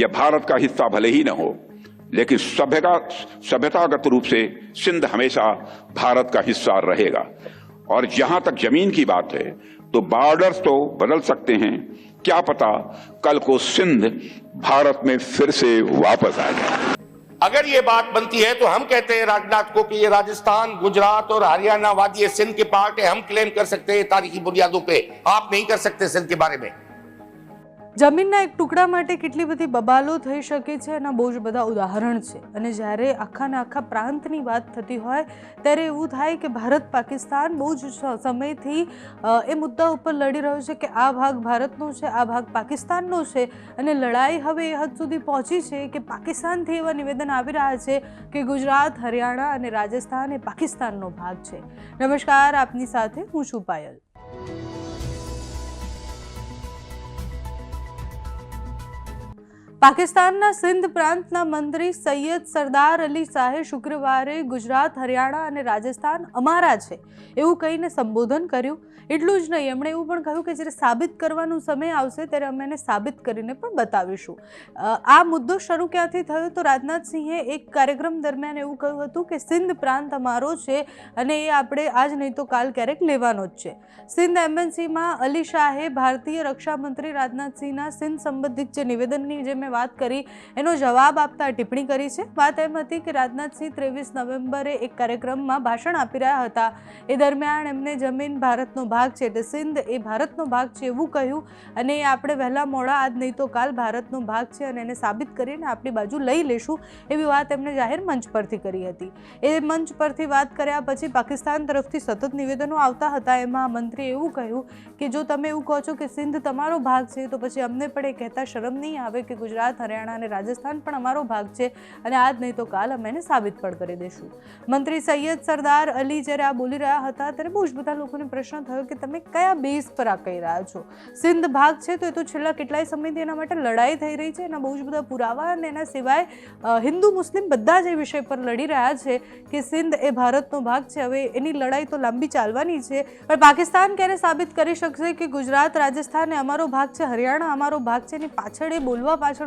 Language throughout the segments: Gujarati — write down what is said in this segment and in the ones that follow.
یا بھارت کا حصہ بھلے ہی نہ ہو لیکن سبھیتاگت روپ سے سندھ ہمیشہ بھارت کا حصہ رہے گا اور جہاں تک جمین کی بات ہے تو بارڈرز تو بدل سکتے ہیں کیا پتا کل کو سندھ بھارت میں پھر سے واپس آ جائے اگر یہ بات بنتی ہے تو ہم کہتے ہیں کو کہ یہ راجستھان گجرات اور ہریانہ وادی سندھ کے پارٹ ہے ہم کلیم کر سکتے ہیں تاریخی بنیادوں پہ آپ نہیں کر سکتے سندھ کے بارے میں જમીનના એક ટુકડા માટે કેટલી બધી બબાલો થઈ શકે છે એના બહુ જ બધા ઉદાહરણ છે અને જ્યારે આખાના આખા પ્રાંતની વાત થતી હોય ત્યારે એવું થાય કે ભારત પાકિસ્તાન બહુ જ સમયથી એ મુદ્દા ઉપર લડી રહ્યો છે કે આ ભાગ ભારતનો છે આ ભાગ પાકિસ્તાનનો છે અને લડાઈ હવે એ હદ સુધી પહોંચી છે કે પાકિસ્તાનથી એવા નિવેદન આવી રહ્યા છે કે ગુજરાત હરિયાણા અને રાજસ્થાન એ પાકિસ્તાનનો ભાગ છે નમસ્કાર આપની સાથે હું છું પાયલ પાકિસ્તાનના સિંધ પ્રાંતના મંત્રી સૈયદ સરદાર અલી શાહે શુક્રવારે ગુજરાત હરિયાણા અને રાજસ્થાન અમારા છે એવું કહીને સંબોધન કર્યું એટલું જ નહીં એમણે એવું પણ કહ્યું કે જ્યારે સાબિત કરવાનો સમય આવશે ત્યારે અમે એને સાબિત કરીને પણ બતાવીશું આ મુદ્દો શરૂ ક્યાંથી થયો તો રાજનાથસિંહે એક કાર્યક્રમ દરમિયાન એવું કહ્યું હતું કે સિંધ પ્રાંત અમારો છે અને એ આપણે આજ નહીં તો કાલ ક્યારેક લેવાનો જ છે સિંધ એમ્બેસીમાં અલી શાહે ભારતીય રક્ષામંત્રી રાજનાથસિંહના સિંધ સંબંધિત જે નિવેદનની જે મેં વાત કરી એનો જવાબ આપતા ટિપ્પણી કરી છે વાત એમ હતી કે રાજનાથસિંહ ત્રેવીસ નવેમ્બરે એક કાર્યક્રમમાં ભાષણ આપી રહ્યા હતા એ દરમિયાન એમને જમીન ભારતનો ભાગ છે એટલે સિંધ એ ભારતનો ભાગ છે એવું કહ્યું અને એ આપણે વહેલા મોડા આજ નહીં તો કાલ ભારતનો ભાગ છે અને એને સાબિત કરીને આપણી બાજુ લઈ લેશું એવી વાત એમણે જાહેર મંચ પરથી કરી હતી એ મંચ પરથી વાત કર્યા પછી પાકિસ્તાન તરફથી સતત નિવેદનો આવતા હતા એમાં મંત્રીએ એવું કહ્યું કે જો તમે એવું કહો છો કે સિંધ તમારો ભાગ છે તો પછી અમને પણ એ કહેતા શરમ નહીં આવે કે ગુજરાત ગુજરાત હરિયાણા અને રાજસ્થાન પણ અમારો ભાગ છે અને આજ નહીં તો કાલ અમે એને સાબિત પણ કરી દઈશું મંત્રી સૈયદ સરદાર અલી જ્યારે આ બોલી રહ્યા હતા ત્યારે બહુ જ બધા લોકોને પ્રશ્ન થયો કે તમે કયા બેઝ પર આ કહી રહ્યા છો સિંધ ભાગ છે તો એ તો છેલ્લા કેટલાય સમયથી એના માટે લડાઈ થઈ રહી છે એના બહુ જ બધા પુરાવા અને એના સિવાય હિન્દુ મુસ્લિમ બધા જ એ વિષય પર લડી રહ્યા છે કે સિંધ એ ભારતનો ભાગ છે હવે એની લડાઈ તો લાંબી ચાલવાની છે પણ પાકિસ્તાન ક્યારે સાબિત કરી શકશે કે ગુજરાત રાજસ્થાન એ અમારો ભાગ છે હરિયાણા અમારો ભાગ છે એની પાછળ એ બોલવા પાછળ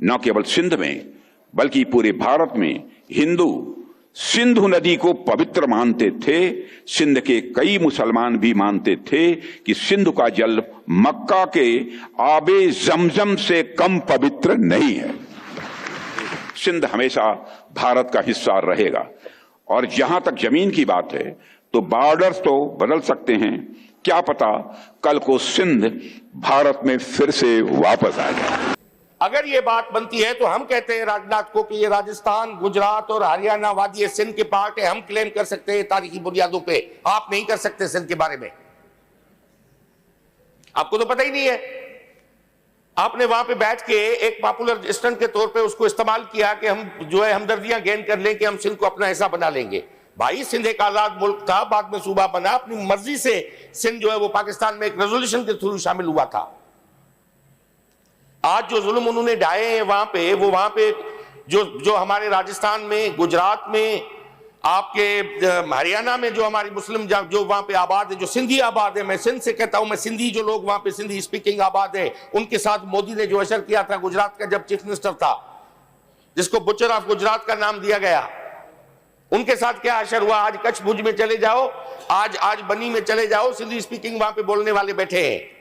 نہ کیول سندھ میں بلکہ پورے بھارت میں ہندو سندھ ندی کو پوتر مانتے تھے سندھ کے کئی مسلمان بھی مانتے تھے کہ سندھ کا جل مکہ کے آب زمزم سے کم پوتر نہیں ہے سندھ ہمیشہ بھارت کا حصہ رہے گا اور جہاں تک زمین کی بات ہے تو بارڈر تو بدل سکتے ہیں کیا پتا کل کو سندھ بھارت میں پھر سے واپس آ جائے اگر یہ بات بنتی ہے تو ہم کہتے ہیں راجنات کو کہ یہ راجستان گجرات اور ہریانہ وادی سندھ کے پارٹ ہے ہم کلیم کر سکتے ہیں تاریخی بنیادوں پہ آپ نہیں کر سکتے سندھ کے بارے میں آپ کو تو پتہ ہی نہیں ہے آپ نے وہاں پہ بیٹھ کے ایک پاپولر اسٹنٹ کے طور پہ اس کو استعمال کیا کہ ہم جو ہے ہمدردیاں گین کر لیں کہ ہم سندھ کو اپنا حصہ بنا لیں گے بھائی سندھ ایک آزاد ملک تھا بعد میں صوبہ بنا اپنی مرضی سے سندھ جو ہے وہ پاکستان میں ایک ریزولوشن کے تھرو شامل ہوا تھا آج جو ظلم انہوں نے ڈائے ہیں وہاں پہ وہ وہاں پہ جو ہمارے راجستھان میں گجرات میں آپ کے ہریانہ میں جو ہماری مسلم جو وہاں پہ آباد ہے جو سندھی آباد ہے میں سندھ سے کہتا ہوں میں سندھی جو لوگ وہاں پہ سندھی آباد ہے ان کے ساتھ مودی نے جو اشر کیا تھا گجرات کا جب چیف منسٹر تھا جس کو بچر آف گجرات کا نام دیا گیا ان کے ساتھ کیا اشر ہوا آج کچھ بھج میں چلے جاؤ آج آج بنی میں چلے جاؤ سندھی اسپیکنگ وہاں پہ بولنے والے بیٹھے ہیں